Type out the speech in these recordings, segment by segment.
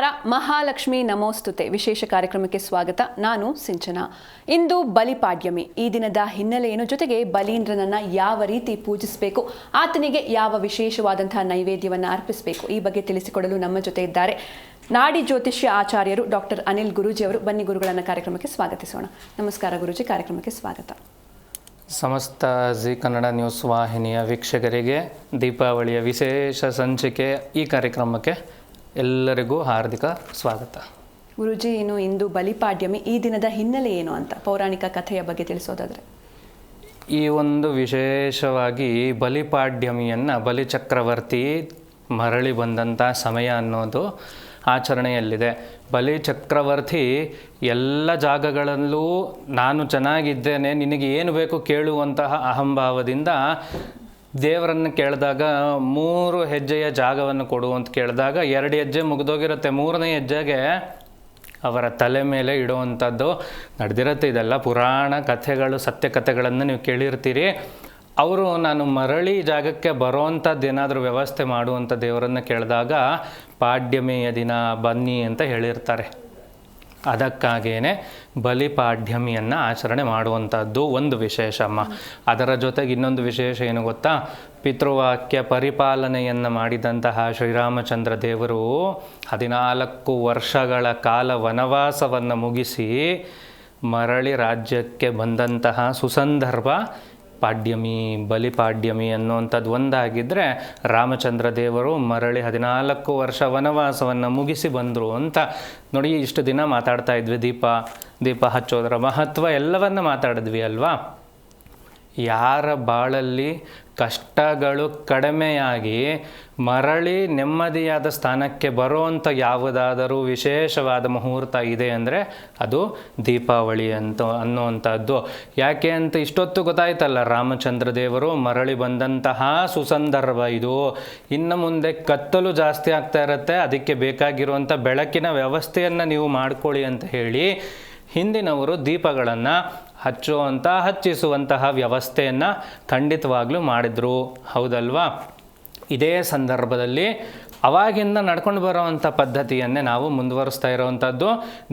ನಮಸ್ಕಾರ. ಮಹಾಲಕ್ಷ್ಮಿ ನಮೋಸ್ತುತೆ. ವಿಶೇಷ ಕಾರ್ಯಕ್ರಮಕ್ಕೆ ಸ್ವಾಗತ. ನಾನು ಸಿಂಚನ. ಇಂದು ಬಲಿಪಾಡ್ಯಮಿ ಈ ದಿನದ ಹಿನ್ನೆಲೆಯನ್ನು ಜೊತೆಗೆ ಬಲೀಂದ್ರನನ್ನ ಯಾವ ರೀತಿ ಪೂಜಿಸಬೇಕು, ಆತನಿಗೆ ಯಾವ ವಿಶೇಷವಾದಂತಹ ನೈವೇದ್ಯವನ್ನು ಅರ್ಪಿಸಬೇಕು, ಈ ಬಗ್ಗೆ ತಿಳಿಸಿಕೊಡಲು ನಮ್ಮ ಜೊತೆ ಇದ್ದಾರೆ ನಾಡಿ ಜ್ಯೋತಿಷ್ಯ ಆಚಾರ್ಯರು ಡಾಕ್ಟರ್ ಅನಿಲ್ ಗುರೂಜಿ ಅವರು. ಬನ್ನಿ ಗುರುಗಳನ್ನ ಕಾರ್ಯಕ್ರಮಕ್ಕೆ ಸ್ವಾಗತಿಸೋಣ. ನಮಸ್ಕಾರ ಗುರೂಜಿ. ಕಾರ್ಯಕ್ರಮಕ್ಕೆ ಸ್ವಾಗತ. ಸಮಸ್ತ ಜಿ ಕನ್ನಡ ನ್ಯೂಸ್ ವಾಹಿನಿಯ ವೀಕ್ಷಕರಿಗೆ ದೀಪಾವಳಿಯ ವಿಶೇಷ ಸಂಚಿಕೆ ಈ ಕಾರ್ಯಕ್ರಮಕ್ಕೆ ಎಲ್ಲರಿಗೂ ಹಾರ್ದಿಕ ಸ್ವಾಗತ. ಗುರುಜಿ ಏನು ಇಂದು ಬಲಿಪಾಡ್ಯಮಿ ಈ ದಿನದ ಹಿನ್ನೆಲೆ ಏನು ಅಂತ ಪೌರಾಣಿಕ ಕಥೆಯ ಬಗ್ಗೆ ತಿಳಿಸೋದಾದರೆ? ಈ ಒಂದು ವಿಶೇಷವಾಗಿ ಬಲಿಪಾಡ್ಯಮಿಯನ್ನು ಬಲಿಚಕ್ರವರ್ತಿ ಮರಳಿ ಬಂದಂಥ ಸಮಯ ಅನ್ನೋದು ಆಚರಣೆಯಲ್ಲಿದೆ. ಬಲಿ ಚಕ್ರವರ್ತಿ ಎಲ್ಲ ಜಾಗಗಳಲ್ಲೂ ನಾನು ಚೆನ್ನಾಗಿದ್ದೇನೆ ನಿನಗೆ ಏನು ಬೇಕು ಕೇಳುವಂತಹ ಅಹಂಭಾವದಿಂದ ದೇವರನ್ನು ಕೇಳಿದಾಗ ಮೂರು ಹೆಜ್ಜೆಯ ಜಾಗವನ್ನು ಕೊಡು ಅಂತ ಕೇಳಿದಾಗ ಎರಡು ಹೆಜ್ಜೆ ಮುಗಿದೋಗಿರುತ್ತೆ. ಮೂರನೇ ಹೆಜ್ಜೆಗೆ ಅವರ ತಲೆ ಮೇಲೆ ಇಡುವಂಥದ್ದು ನಡೆದಿರುತ್ತೆ. ಇದೆಲ್ಲ ಪುರಾಣ ಕಥೆಗಳು ಸತ್ಯ ಕಥೆಗಳನ್ನು ನೀವು ಕೇಳಿರ್ತೀರಿ. ಅವರು, ನಾನು ಮರಳಿ ಜಾಗಕ್ಕೆ ಬರೋವಂಥದ್ದು ಏನಾದರೂ ವ್ಯವಸ್ಥೆ ಮಾಡುವಂಥ ದೇವರನ್ನು ಕೇಳಿದಾಗ ಪಾಡ್ಯಮಿಯ ದಿನ ಬನ್ನಿ ಅಂತ ಹೇಳಿರ್ತಾರೆ. ಅದಕ್ಕಾಗೇನೆ ಬಲಿಪಾಢ್ಯಮಿಯನ್ನು ಆಚರಣೆ ಮಾಡುವಂಥದ್ದು ಒಂದು ವಿಶೇಷಮ್ಮ ಅದರ ಜೊತೆಗೆ ಇನ್ನೊಂದು ವಿಶೇಷ ಏನು ಗೊತ್ತಾ? ಪಿತೃವಾಕ್ಯ ಪರಿಪಾಲನೆಯನ್ನು ಮಾಡಿದಂತಹ ಶ್ರೀರಾಮಚಂದ್ರ ದೇವರು ಹದಿನಾಲ್ಕು ವರ್ಷಗಳ ಕಾಲ ವನವಾಸವನ್ನು ಮುಗಿಸಿ ಮರಳಿ ರಾಜ್ಯಕ್ಕೆ ಬಂದಂತಹ ಸುಸಂದರ್ಭ ಪಾಡ್ಯಮಿ ಬಲಿಪಾಡ್ಯಮಿ ಅನ್ನುವಂಥದ್ದು ಒಂದಾಗಿದ್ದರೆ ರಾಮಚಂದ್ರ ದೇವರು ಮರಳಿ ಹದಿನಾಲ್ಕು ವರ್ಷ ವನವಾಸವನ್ನು ಮುಗಿಸಿ ಬಂದರು ಅಂತ. ನೋಡಿ, ಇಷ್ಟು ದಿನ ಮಾತಾಡ್ತಾ ಇದ್ವಿ. ದೀಪ ದೀಪ ಹಚ್ಚೋದರ ಮಹತ್ವ ಎಲ್ಲವನ್ನು ಮಾತಾಡಿದ್ವಿ ಅಲ್ವಾ? ಯಾರ ಬಾಳಲ್ಲಿ ಕಷ್ಟಗಳು ಕಡಿಮೆಯಾಗಿ ಮರಳಿ ನೆಮ್ಮದಿಯಾದ ಸ್ಥಾನಕ್ಕೆ ಬರುವಂಥ ಯಾವುದಾದರೂ ವಿಶೇಷವಾದ ಮುಹೂರ್ತ ಇದೆ ಅಂದರೆ ಅದು ದೀಪಾವಳಿ ಅಂತ ಅನ್ನುವಂಥದ್ದು. ಯಾಕೆ ಅಂತ ಇಷ್ಟೊತ್ತು ಗೊತ್ತಾಯ್ತಲ್ಲ, ರಾಮಚಂದ್ರ ದೇವರು ಮರಳಿ ಬಂದಂತಹ ಸುಸಂದರ್ಭ ಇದು. ಇನ್ನು ಮುಂದೆ ಕತ್ತಲು ಜಾಸ್ತಿ ಆಗ್ತಾ ಇರುತ್ತೆ, ಅದಕ್ಕೆ ಬೇಕಾಗಿರುವಂಥ ಬೆಳಕಿನ ವ್ಯವಸ್ಥೆಯನ್ನು ನೀವು ಮಾಡ್ಕೊಳ್ಳಿ ಅಂತ ಹೇಳಿ ಹಿಂದಿನವರು ದೀಪಗಳನ್ನು ಹಚ್ಚುವಂಥ ಹಚ್ಚಿಸುವಂತಹ ವ್ಯವಸ್ಥೆಯನ್ನು ಖಂಡಿತವಾಗ್ಲೂ ಮಾಡಿದರು. ಹೌದಲ್ವಾ? ಇದೇ ಸಂದರ್ಭದಲ್ಲಿ ಅವಾಗಿಂದ ನಡ್ಕೊಂಡು ಬರೋವಂಥ ಪದ್ಧತಿಯನ್ನೇ ನಾವು ಮುಂದುವರಿಸ್ತಾ ಇರೋವಂಥದ್ದು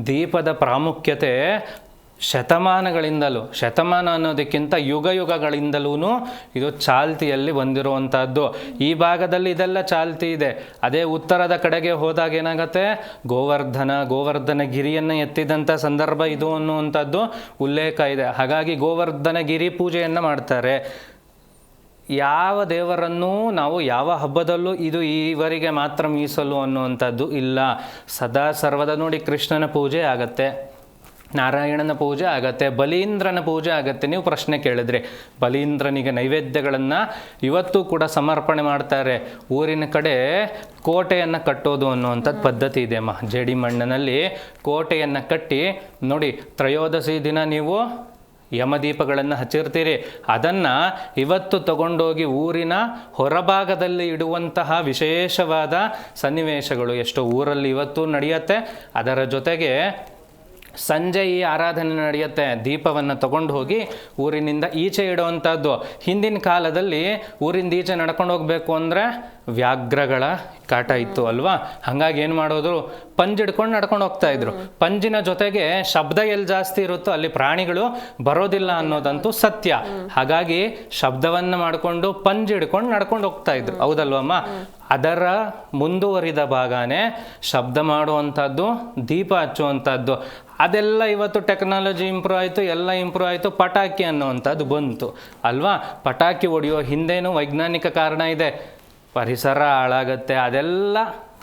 ದೀಪದ ಪ್ರಾಮುಖ್ಯತೆ ಶತಮಾನಗಳಿಂದಲೂ, ಶತಮಾನ ಅನ್ನೋದಕ್ಕಿಂತ ಯುಗ ಯುಗಗಳಿಂದಲೂ ಇದು ಚಾಲ್ತಿಯಲ್ಲಿ ಬಂದಿರುವಂಥದ್ದು ಈ ಭಾಗದಲ್ಲಿ ಇದೆಲ್ಲ ಚಾಲ್ತಿ ಇದೆ. ಅದೇ ಉತ್ತರದ ಕಡೆಗೆ ಹೋದಾಗ ಏನಾಗುತ್ತೆ? ಗೋವರ್ಧನ ಗೋವರ್ಧನ ಗಿರಿಯನ್ನು ಎತ್ತಿದಂಥ ಸಂದರ್ಭ ಇದು ಅನ್ನುವಂಥದ್ದು ಉಲ್ಲೇಖ ಇದೆ. ಹಾಗಾಗಿ ಗೋವರ್ಧನ ಗಿರಿ ಪೂಜೆಯನ್ನು ಮಾಡ್ತಾರೆ. ಯಾವ ದೇವರನ್ನೂ ನಾವು ಯಾವ ಹಬ್ಬದಲ್ಲೂ ಇದು ಈವರೆಗೆ ಮಾತ್ರ ಮೀಸಲು ಅನ್ನುವಂಥದ್ದು ಇಲ್ಲ. ಸದಾ ಸರ್ವದ ನೋಡಿ ಕೃಷ್ಣನ ಪೂಜೆ ಆಗತ್ತೆ. ನಾರಾಯಣನ ಪೂಜೆ ಆಗತ್ತೆ, ಬಲೀಂದ್ರನ ಪೂಜೆ ಆಗತ್ತೆ. ನೀವು ಪ್ರಶ್ನೆ ಕೇಳಿದ್ರಿ. ಬಲೀಂದ್ರನಿಗೆ ನೈವೇದ್ಯಗಳನ್ನು ಇವತ್ತು ಕೂಡ ಸಮರ್ಪಣೆ ಮಾಡ್ತಾರೆ. ಊರಿನ ಕಡೆ ಕೋಟೆಯನ್ನು ಕಟ್ಟೋದು ಅನ್ನುವಂಥದ್ದು ಪದ್ಧತಿ ಇದೆ ಅಮ್ಮ ಜೇಡಿ ಮಣ್ಣಿನಲ್ಲಿ ಕೋಟೆಯನ್ನು ಕಟ್ಟಿ, ನೋಡಿ, ತ್ರಯೋದಶಿ ದಿನ ನೀವು ಯಮದೀಪಗಳನ್ನು ಹಚ್ಚಿರ್ತೀರಿ. ಅದನ್ನು ಇವತ್ತು ತಗೊಂಡೋಗಿ ಊರಿನ ಹೊರಭಾಗದಲ್ಲಿ ಇಡುವಂತಹ ವಿಶೇಷವಾದ ಸನ್ನಿವೇಶಗಳು. ಎಷ್ಟೋ ಊರಲ್ಲಿ ಇವತ್ತು ನಡೆಯುತ್ತೆ. ಅದರ ಜೊತೆಗೆ ಸಂಜೆ ಈ ಆರಾಧನೆ ನಡೆಯುತ್ತೆ. ದೀಪವನ್ನು ತಗೊಂಡು ಹೋಗಿ ಊರಿನಿಂದ ಈಚೆ ಇಡುವಂಥದ್ದು ಹಿಂದಿನ ಕಾಲದಲ್ಲಿ ಊರಿಂದ ಈಚೆ ನಡ್ಕೊಂಡು ಹೋಗಬೇಕು ಅಂದರೆ ವ್ಯಾಘ್ರಗಳ ಕಾಟ ಇತ್ತು ಅಲ್ವಾ? ಹಾಗಾಗಿ ಏನು ಮಾಡೋದು ಪಂಜ್ ಹಿಡ್ಕೊಂಡು ನಡ್ಕೊಂಡು ಹೋಗ್ತಾ ಇದ್ರು. ಪಂಜಿನ ಜೊತೆಗೆ ಶಬ್ದ ಎಲ್ಲಿ ಜಾಸ್ತಿ ಇರುತ್ತೋ ಅಲ್ಲಿ ಪ್ರಾಣಿಗಳು ಬರೋದಿಲ್ಲ ಅನ್ನೋದಂತೂ ಸತ್ಯ. ಹಾಗಾಗಿ ಶಬ್ದವನ್ನು ಮಾಡಿಕೊಂಡು ಪಂಜ್ ಹಿಡ್ಕೊಂಡು ನಡ್ಕೊಂಡು ಹೋಗ್ತಾ ಇದ್ರು. ಹೌದಲ್ವಮ್ಮ? ಅದರ ಮುಂದುವರಿದ ಭಾಗನೇ ಶಬ್ದ ಮಾಡುವಂಥದ್ದು ದೀಪ ಹಚ್ಚುವಂಥದ್ದು ಅದೆಲ್ಲ ಇವತ್ತು ಟೆಕ್ನಾಲಜಿ ಇಂಪ್ರೂವ್ ಆಯಿತು, ಎಲ್ಲ ಇಂಪ್ರೂವ್ ಆಯಿತು, ಪಟಾಕಿ ಅನ್ನುವಂಥದ್ದು ಬಂತು. ಅಲ್ವಾ? ಪಟಾಕಿ ಹೊಡೆಯೋ ಹಿಂದೇನು ವೈಜ್ಞಾನಿಕ ಕಾರಣ ಇದೆ. ಪರಿಸರ ಹಾಳಾಗತ್ತೆ, ಅದೆಲ್ಲ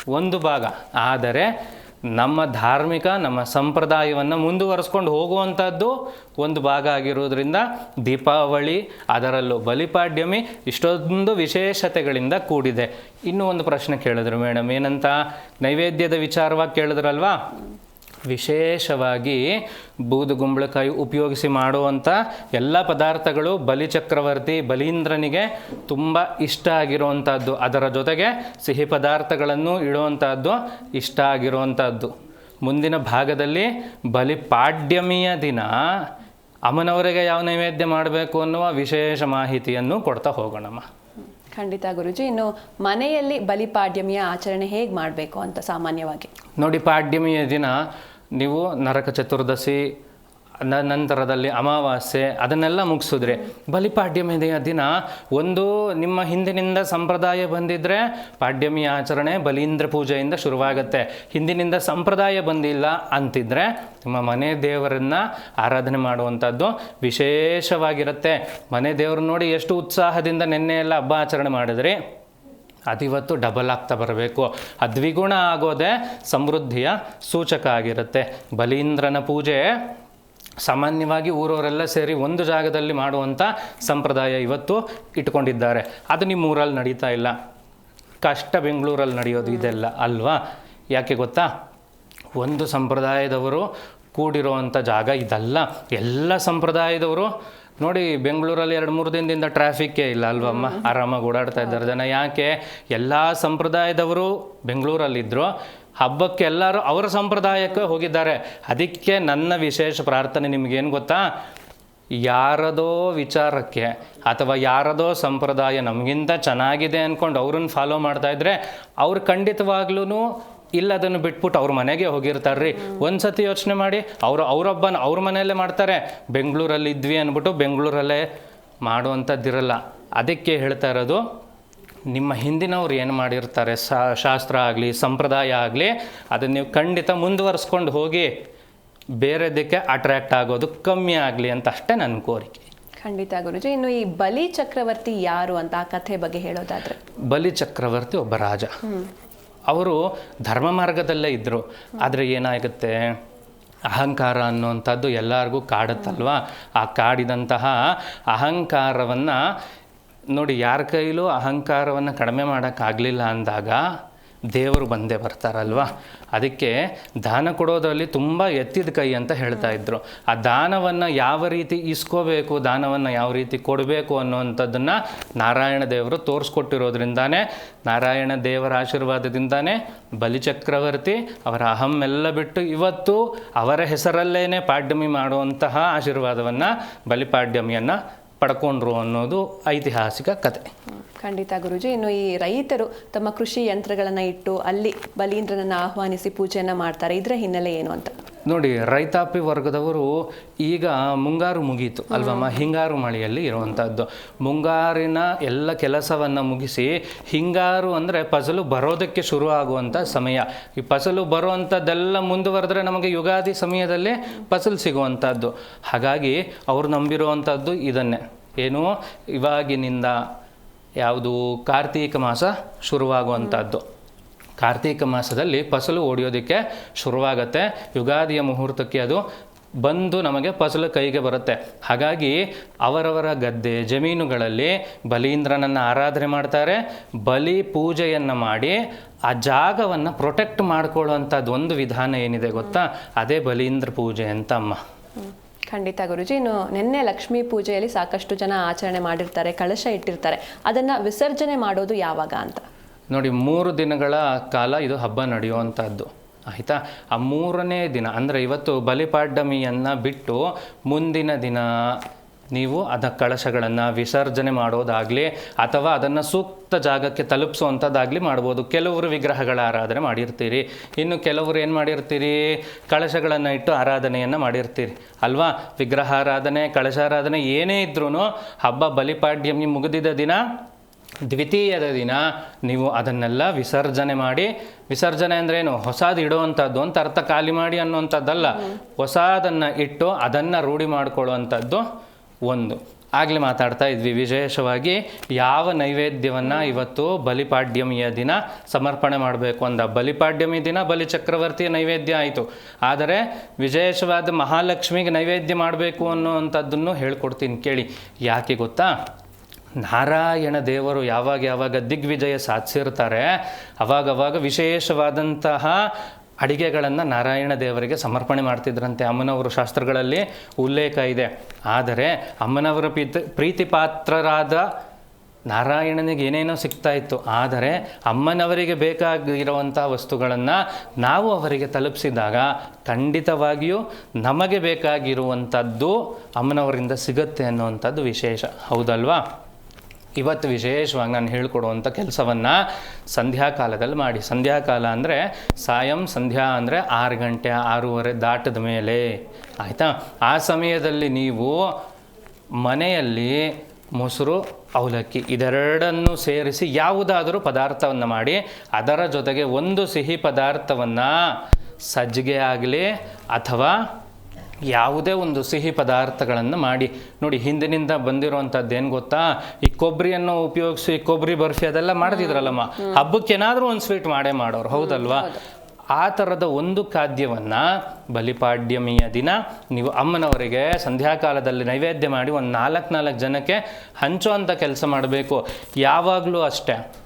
ಒಂದು ಭಾಗ. ಆದರೆ ನಮ್ಮ ಧಾರ್ಮಿಕ, ನಮ್ಮ ಸಂಪ್ರದಾಯವನ್ನು ಮುಂದುವರಿಸ್ಕೊಂಡು ಹೋಗುವಂಥದ್ದು ಒಂದು ಭಾಗ ಆಗಿರೋದ್ರಿಂದ ದೀಪಾವಳಿ, ಅದರಲ್ಲೂ ಬಲಿಪಾಡ್ಯಮಿ ಇಷ್ಟೊಂದು ವಿಶೇಷತೆಗಳಿಂದ ಕೂಡಿದೆ. ಇನ್ನೂ ಒಂದು ಪ್ರಶ್ನೆ ಕೇಳಿದ್ರು ಮೇಡಮ್, ಏನಂತ? ನೈವೇದ್ಯದ ವಿಚಾರವಾಗಿ ಕೇಳಿದ್ರಲ್ವಾ? ವಿಶೇಷವಾಗಿ ಬೂದುಗುಂಬಳಕಾಯಿ ಉಪಯೋಗಿಸಿ ಮಾಡುವಂಥ ಎಲ್ಲ ಪದಾರ್ಥಗಳು ಬಲಿಚಕ್ರವರ್ತಿ ಬಲೀಂದ್ರನಿಗೆ ತುಂಬ ಇಷ್ಟ ಆಗಿರುವಂಥದ್ದು ಅದರ ಜೊತೆಗೆ ಸಿಹಿ ಪದಾರ್ಥಗಳನ್ನು ಇಡುವಂಥದ್ದು ಇಷ್ಟ ಆಗಿರುವಂಥದ್ದು ಮುಂದಿನ ಭಾಗದಲ್ಲಿ ಬಲಿಪಾಡ್ಯಮಿಯ ದಿನ. ಅಮ್ಮನವರಿಗೆ ಯಾವ ನೈವೇದ್ಯ ಮಾಡಬೇಕು ಅನ್ನುವ ವಿಶೇಷ ಮಾಹಿತಿಯನ್ನು ಕೊಡ್ತಾ ಹೋಗೋಣಮ್ಮ. ಖಂಡಿತ ಗುರುಜಿ ಇನ್ನು ಮನೆಯಲ್ಲಿ ಬಲಿಪಾಡ್ಯಮಿಯ ಆಚರಣೆ ಹೇಗೆ ಮಾಡಬೇಕು ಅಂತ ಸಾಮಾನ್ಯವಾಗಿ? ನೋಡಿ ಪಾಡ್ಯಮಿಯ ದಿನ ನೀವು ನರಕ ಚತುರ್ದಶಿ ನಂತರದಲ್ಲಿ ಅಮಾವಾಸ್ಯೆ, ಅದನ್ನೆಲ್ಲ ಮುಗಿಸಿದ್ರೆ ಬಲಿಪಾಡ್ಯಮಿಯ ದಿನ? ಒಂದು ನಿಮ್ಮ ಹಿಂದಿನಿಂದ ಸಂಪ್ರದಾಯ ಬಂದಿದ್ದರೆ ಪಾಡ್ಯಮಿ ಆಚರಣೆ ಬಲೀಂದ್ರ ಪೂಜೆಯಿಂದ ಶುರುವಾಗುತ್ತೆ. ಹಿಂದಿನಿಂದ ಸಂಪ್ರದಾಯ ಬಂದಿಲ್ಲ ಅಂತಿದ್ರೆ ನಿಮ್ಮ ಮನೆ ದೇವರನ್ನು ಆರಾಧನೆ ಮಾಡುವಂಥದ್ದು ವಿಶೇಷವಾಗಿರುತ್ತೆ. ಮನೆ ದೇವರು ನೋಡಿ ಎಷ್ಟು ಉತ್ಸಾಹದಿಂದ ನಿನ್ನೆ ಎಲ್ಲ ಹಬ್ಬ ಆಚರಣೆ ಮಾಡಿದ್ರಿ? ಅದಿವತ್ತು ಡಬಲ್ ಆಗ್ತಾ ಬರಬೇಕು. ಅದ್ವಿಗುಣ ದ್ವಿಗುಣ ಆಗೋದೇ ಸಮೃದ್ಧಿಯ ಸೂಚಕ ಆಗಿರುತ್ತೆ. ಬಲೀಂದ್ರನ ಪೂಜೆ ಸಾಮಾನ್ಯವಾಗಿ ಊರವರೆಲ್ಲ ಸೇರಿ ಒಂದು ಜಾಗದಲ್ಲಿ ಮಾಡುವಂಥ ಸಂಪ್ರದಾಯ ಇವತ್ತು ಇಟ್ಕೊಂಡಿದ್ದಾರೆ. ಅದು ನಿಮ್ಮ ಊರಲ್ಲಿ ನಡೀತಾ ಇಲ್ಲ. ಕಷ್ಟ ಬೆಂಗಳೂರಲ್ಲಿ ನಡೆಯೋದು ಇದೆಲ್ಲ ಅಲ್ವಾ? ಯಾಕೆ ಗೊತ್ತಾ? ಒಂದು ಸಂಪ್ರದಾಯದವರು ಕೂಡಿರುವಂಥ ಜಾಗ ಇದಲ್ಲ. ಎಲ್ಲ ಸಂಪ್ರದಾಯದವರು ನೋಡಿ ಬೆಂಗಳೂರಲ್ಲಿ ಎರಡು ಮೂರು ದಿನದಿಂದ ಟ್ರಾಫಿಕ್ಕೇ ಇಲ್ಲ ಅಲ್ವಮ್ಮ ಆರಾಮಾಗಿ ಓಡಾಡ್ತಾ ಇದ್ದಾರೆ ಜನ. ಯಾಕೆ? ಎಲ್ಲ ಸಂಪ್ರದಾಯದವರು ಬೆಂಗಳೂರಲ್ಲಿದ್ದರು ಹಬ್ಬಕ್ಕೆ ಎಲ್ಲರೂ ಅವರ ಸಂಪ್ರದಾಯಕ್ಕೆ ಹೋಗಿದ್ದಾರೆ. ಅದಕ್ಕೆ ನನ್ನ ವಿಶೇಷ ಪ್ರಾರ್ಥನೆ ನಿಮಗೇನು ಗೊತ್ತಾ? ಯಾರದೋ ವಿಚಾರಕ್ಕೆ ಅಥವಾ ಯಾರದೋ ಸಂಪ್ರದಾಯ ನಮಗಿಂತ ಚೆನ್ನಾಗಿದೆ ಅಂದ್ಕೊಂಡು ಅವ್ರನ್ನ ಫಾಲೋ ಮಾಡ್ತಾ ಇದ್ರೆ ಅವ್ರು ಖಂಡಿತವಾಗ್ಲೂ ಇಲ್ಲ ಅದನ್ನು ಬಿಟ್ಬಿಟ್ಟು ಅವ್ರ ಮನೆಗೆ ಹೋಗಿರ್ತಾರ್ರಿ. ಒಂದು ಸತಿ ಯೋಚನೆ ಮಾಡಿ ಅವರು ಅವರೊಬ್ಬನ ಅವ್ರ ಮನೆಯಲ್ಲೇ ಮಾಡ್ತಾರೆ. ಬೆಂಗಳೂರಲ್ಲಿ ಇದ್ವಿ ಅಂದ್ಬಿಟ್ಟು ಬೆಂಗಳೂರಲ್ಲೇ ಮಾಡುವಂಥದ್ದಿರಲ್ಲ. ಅದಕ್ಕೆ ಹೇಳ್ತಾ ಇರೋದು ನಿಮ್ಮ ಹಿಂದಿನವ್ರು ಏನು ಮಾಡಿರ್ತಾರೆ? ಶಾಸ್ತ್ರ ಆಗಲಿ ಸಂಪ್ರದಾಯ ಆಗಲಿ ಅದನ್ನು ನೀವು ಖಂಡಿತ ಮುಂದುವರಿಸ್ಕೊಂಡು ಹೋಗಿ ಬೇರೆದಕ್ಕೆ ಅಟ್ರ್ಯಾಕ್ಟ್ ಆಗೋದು ಕಮ್ಮಿ ಆಗಲಿ ಅಂತ ಅಷ್ಟೇ ನನ್ನ ಕೋರಿಕೆ. ಖಂಡಿತ ಗುರುಜಿ. ಇನ್ನು ಈ ಬಲಿ ಚಕ್ರವರ್ತಿ ಯಾರು ಅಂತ ಆ ಕಥೆ ಬಗ್ಗೆ ಹೇಳೋದಾದ್ರೆ? ಬಲಿ ಚಕ್ರವರ್ತಿ ಒಬ್ಬ ರಾಜ. ಅವರು ಧರ್ಮ ಮಾರ್ಗದಲ್ಲೇ ಇದ್ದರು ಆದರೆ ಏನಾಗುತ್ತೆ? ಅಹಂಕಾರ ಅನ್ನುವಂಥದ್ದು ಎಲ್ಲರಿಗೂ ಕಾಡುತ್ತಲ್ವಾ? ಆ ಕಾಡಿದಂತಹ ಅಹಂಕಾರವನ್ನು ನೋಡಿ, ಯಾರ ಕೈಲೂ ಅಹಂಕಾರವನ್ನು ಕಡಿಮೆ ಮಾಡೋಕ್ಕಾಗಲಿಲ್ಲ ಅಂದಾಗ ದೇವರು ಬಂದೇ ಬರ್ತಾರಲ್ವಾ? ಅದಕ್ಕೆ ದಾನ ಕೊಡೋದರಲ್ಲಿ ತುಂಬ ಎತ್ತಿದ ಕೈ ಅಂತ ಹೇಳ್ತಾ ಇದ್ರು. ಆ ದಾನವನ್ನು ಯಾವ ರೀತಿ ಇಸ್ಕೋಬೇಕು ದಾನವನ್ನು ಯಾವ ರೀತಿ ಕೊಡಬೇಕು ಅನ್ನುವಂಥದ್ದನ್ನು ನಾರಾಯಣ ದೇವರು ತೋರಿಸ್ಕೊಟ್ಟಿರೋದ್ರಿಂದಾನೇ ನಾರಾಯಣ ದೇವರ ಆಶೀರ್ವಾದದಿಂದಾನೇ ಬಲಿಚಕ್ರವರ್ತಿ ಅವರ ಅಹಂ ಎಲ್ಲ ಬಿಟ್ಟು ಇವತ್ತು ಅವರ ಹೆಸರಲ್ಲೇನೆ ಪಾಡ್ಯಮಿ ಮಾಡುವಂತಹ ಆಶೀರ್ವಾದವನ್ನು ಬಲಿಪಾಡ್ಯಮಿಯನ್ನು ಪಡ್ಕೊಂಡ್ರು ಅನ್ನೋದು ಐತಿಹಾಸಿಕ ಕತೆ. ಖಂಡಿತ ಗುರುಜಿ. ಇನ್ನು ಈ ರೈತರು ತಮ್ಮ ಕೃಷಿ ಯಂತ್ರಗಳನ್ನು ಇಟ್ಟು ಅಲ್ಲಿ ಬಲೀಂದ್ರನನ್ನು ಆಹ್ವಾನಿಸಿ ಪೂಜೆಯನ್ನು ಮಾಡ್ತಾರೆ. ಇದರ ಹಿನ್ನೆಲೆ ಏನು ಅಂತ? ನೋಡಿ, ರೈತಾಪಿ ವರ್ಗದವರು ಈಗ ಮುಂಗಾರು ಮುಗೀತು ಅಲ್ವಮ್ಮ ಹಿಂಗಾರು ಮಳೆಯಲ್ಲಿ ಇರುವಂಥದ್ದು ಮುಂಗಾರಿನ ಎಲ್ಲ ಕೆಲಸವನ್ನು ಮುಗಿಸಿ ಹಿಂಗಾರು ಅಂದರೆ ಫಸಲು ಬರೋದಕ್ಕೆ ಶುರು ಆಗುವಂಥ ಸಮಯ. ಈ ಫಸಲು ಬರುವಂಥದ್ದೆಲ್ಲ ಮುಂದುವರೆದ್ರೆ ನಮಗೆ ಯುಗಾದಿ ಸಮಯದಲ್ಲಿ ಫಸಲು ಸಿಗುವಂಥದ್ದು ಹಾಗಾಗಿ ಅವರು ನಂಬಿರುವಂಥದ್ದು ಇದನ್ನೇ. ಏನು? ಇವಾಗಿನಿಂದ ಯಾವುದು ಕಾರ್ತೀಕ ಮಾಸ ಶುರುವಾಗುವಂಥದ್ದು ಕಾರ್ತೀಕ ಮಾಸದಲ್ಲಿ ಫಸಲು ಒಡೆಯೋದಕ್ಕೆ ಶುರುವಾಗತ್ತೆ. ಯುಗಾದಿಯ ಮುಹೂರ್ತಕ್ಕೆ ಅದು ಬಂದು ನಮಗೆ ಫಸಲು ಕೈಗೆ ಬರುತ್ತೆ. ಹಾಗಾಗಿ ಅವರವರ ಗದ್ದೆ, ಜಮೀನುಗಳಲ್ಲಿ ಬಲೀಂದ್ರನನ್ನು ಆರಾಧನೆ ಮಾಡ್ತಾರೆ. ಬಲಿ ಪೂಜೆಯನ್ನು ಮಾಡಿ ಆ ಜಾಗವನ್ನು ಪ್ರೊಟೆಕ್ಟ್ ಮಾಡ್ಕೊಳ್ಳುವಂಥದ್ದು ಒಂದು ವಿಧಾನ ಏನಿದೆ ಗೊತ್ತಾ? ಅದೇ ಬಲೀಂದ್ರ ಪೂಜೆ ಅಂತ ಅಮ್ಮ ಖಂಡಿತ ಗುರುಜಿ. ಇನ್ನು ನಿನ್ನೆ ಲಕ್ಷ್ಮೀ ಪೂಜೆಯಲ್ಲಿ ಸಾಕಷ್ಟು ಜನ ಆಚರಣೆ ಮಾಡಿರ್ತಾರೆ, ಕಳಶ ಇಟ್ಟಿರ್ತಾರೆ. ಅದನ್ನು ವಿಸರ್ಜನೆ ಮಾಡೋದು ಯಾವಾಗ ಅಂತ? ನೋಡಿ, ಮೂರು ದಿನಗಳ ಕಾಲ ಇದು ಹಬ್ಬ ನಡೆಯುವಂಥದ್ದು ಆಯಿತಾ? ಆ ಮೂರನೇ ದಿನ, ಅಂದರೆ ಇವತ್ತು ಬಲಿಪಾಡ್ಯಮಿಯನ್ನು ಬಿಟ್ಟು ಮುಂದಿನ ದಿನ ನೀವು ಅದ ಕಳಶಗಳನ್ನು ವಿಸರ್ಜನೆ ಮಾಡೋದಾಗಲಿ, ಅಥವಾ ಅದನ್ನು ಸೂಕ್ತ ಜಾಗಕ್ಕೆ ತಲುಪಿಸುವಂಥದ್ದಾಗಲಿ ಮಾಡ್ಬೋದು. ಕೆಲವರು ವಿಗ್ರಹಗಳ ಆರಾಧನೆ ಮಾಡಿರ್ತೀರಿ. ಇನ್ನು ಕೆಲವರು ಏನು ಮಾಡಿರ್ತೀರಿ? ಕಳಶಗಳನ್ನು ಇಟ್ಟು ಆರಾಧನೆಯನ್ನು ಮಾಡಿರ್ತೀರಿ. ಅಲ್ವಾ? ವಿಗ್ರಹ ಆರಾಧನೆ ಕಳಶ ಆರಾಧನೆ ಏನೇ ಇದ್ರೂ ಹಬ್ಬ ಬಲಿಪಾಡ್ಯಮಿ ಮುಗಿದಿದ್ದ ದಿನ ದ್ವಿತೀಯದ ದಿನ ನೀವು ಅದನ್ನೆಲ್ಲ ವಿಸರ್ಜನೆ ಮಾಡಿ, ವಿಸರ್ಜನೆ ಅಂದ್ರೆ ಏನು? ಹೊಸದು ಇಡುವಂಥದ್ದು ಅಂತ ಅರ್ಥ ಖಾಲಿ ಮಾಡಿ ಅನ್ನುವಂಥದ್ದಲ್ಲ. ಹೊಸದನ್ನು ಇಟ್ಟು ಅದನ್ನು ರೂಢಿ ಮಾಡ್ಕೊಳ್ಳುವಂಥದ್ದು ಒಂದು. ಆಗಲೇ ಮಾತಾಡ್ತಾ ಇದ್ವಿ ವಿಶೇಷವಾಗಿ ಯಾವ ನೈವೇದ್ಯವನ್ನು ಇವತ್ತು ಬಲಿಪಾಡ್ಯಮಿಯ ದಿನ ಸಮರ್ಪಣೆ ಮಾಡಬೇಕು ಅಂದ. ಬಲಿಪಾಡ್ಯಮಿ ದಿನ ಬಲಿ ಚಕ್ರವರ್ತಿಯ ನೈವೇದ್ಯ ಆಯಿತು. ಆದರೆ ವಿಶೇಷವಾದ ಮಹಾಲಕ್ಷ್ಮಿಗೆ ನೈವೇದ್ಯ ಮಾಡಬೇಕು ಅನ್ನುವಂಥದ್ದನ್ನು ಹೇಳ್ಕೊಡ್ತೀನಿ ಕೇಳಿ. ಯಾಕೆ ಗೊತ್ತಾ? ನಾರಾಯಣ ದೇವರು ಯಾವಾಗ ಯಾವಾಗ ದಿಗ್ವಿಜಯ ಸಾಧಿಸಿರ್ತಾರೆ, ಅವಾಗವಾಗ ವಿಶೇಷವಾದಂತಹ ಅಡಿಗೆಗಳನ್ನು ನಾರಾಯಣ ದೇವರಿಗೆ ಸಮರ್ಪಣೆ ಮಾಡ್ತಿದ್ರಂತೆ ಅಮ್ಮನವರು ಶಾಸ್ತ್ರಗಳಲ್ಲಿ ಉಲ್ಲೇಖ ಇದೆ. ಆದರೆ ಅಮ್ಮನವರ ಪ್ರೀತಿ, ಪ್ರೀತಿಪಾತ್ರರಾದ ನಾರಾಯಣನಿಗೆ ಏನೇನೋ ಸಿಗ್ತಾ ಇತ್ತು. ಆದರೆ ಅಮ್ಮನವರಿಗೆ ಬೇಕಾಗಿರುವಂಥ ವಸ್ತುಗಳನ್ನು ನಾವು ಅವರಿಗೆ ತಲುಪಿಸಿದಾಗ ಖಂಡಿತವಾಗಿಯೂ ನಮಗೆ ಬೇಕಾಗಿರುವಂಥದ್ದು ಅಮ್ಮನವರಿಂದ ಸಿಗುತ್ತೆ ಅನ್ನುವಂಥದ್ದು ವಿಶೇಷ. ಹೌದಲ್ವಾ? ಇವತ್ತು ವಿಶೇಷವಾಗಿ ನಾನು ಹೇಳ್ಕೊಡುವಂಥ ಕೆಲಸವನ್ನು ಸಂಧ್ಯಾಕಾಲದಲ್ಲಿ ಮಾಡಿ. ಸಂಧ್ಯಾಕಾಲ ಅಂದರೆ ಸಾಯಂ ಸಂಧ್ಯಾ ಅಂದರೆ ಆರು ಗಂಟೆ, ಆರೂವರೆ ದಾಟದ ಮೇಲೆ. ಆಯಿತಾ? ಆ ಸಮಯದಲ್ಲಿ ನೀವು ಮನೆಯಲ್ಲಿ ಮೊಸರು, ಅವಲಕ್ಕಿ ಇದೆರಡನ್ನು ಸೇರಿಸಿ ಯಾವುದಾದರೂ ಪದಾರ್ಥವನ್ನು ಮಾಡಿ, ಅದರ ಜೊತೆಗೆ ಒಂದು ಸಿಹಿ ಪದಾರ್ಥವನ್ನು ಸಜ್ಜಿಗೆ ಆಗಲಿ ಅಥವಾ ಯಾವುದೇ ಒಂದು ಸಿಹಿ ಪದಾರ್ಥಗಳನ್ನು ಮಾಡಿ. ನೋಡಿ ಹಿಂದಿನಿಂದ ಬಂದಿರುವಂಥದ್ದು ಏನು ಗೊತ್ತಾ? ಈ ಕೊಬ್ಬರಿಯನ್ನು ಉಪಯೋಗಿಸಿ ಕೊಬ್ಬರಿ ಬರ್ಫಿ ಅದೆಲ್ಲ ಮಾಡ್ತಿದ್ರಲ್ಲಮ್ಮ. ಹಬ್ಬಕ್ಕೆ ಏನಾದರೂ ಒಂದು ಸ್ವೀಟ್ ಮಾಡೇ ಮಾಡೋರು ಹೌದಲ್ವಾ? ಆ ಥರದ ಒಂದು ಖಾದ್ಯವನ್ನು ಬಲಿಪಾಡ್ಯಮಿಯ ದಿನ ನೀವು ಅಮ್ಮನವರಿಗೆ ಸಂಧ್ಯಾಕಾಲದಲ್ಲಿ ನೈವೇದ್ಯ ಮಾಡಿ ಒಂದು ನಾಲ್ಕು ನಾಲ್ಕು ಜನಕ್ಕೆ ಹಂಚುವಂಥ ಕೆಲಸ ಮಾಡಬೇಕು. ಯಾವಾಗಲೂ ಅಷ್ಟೇ.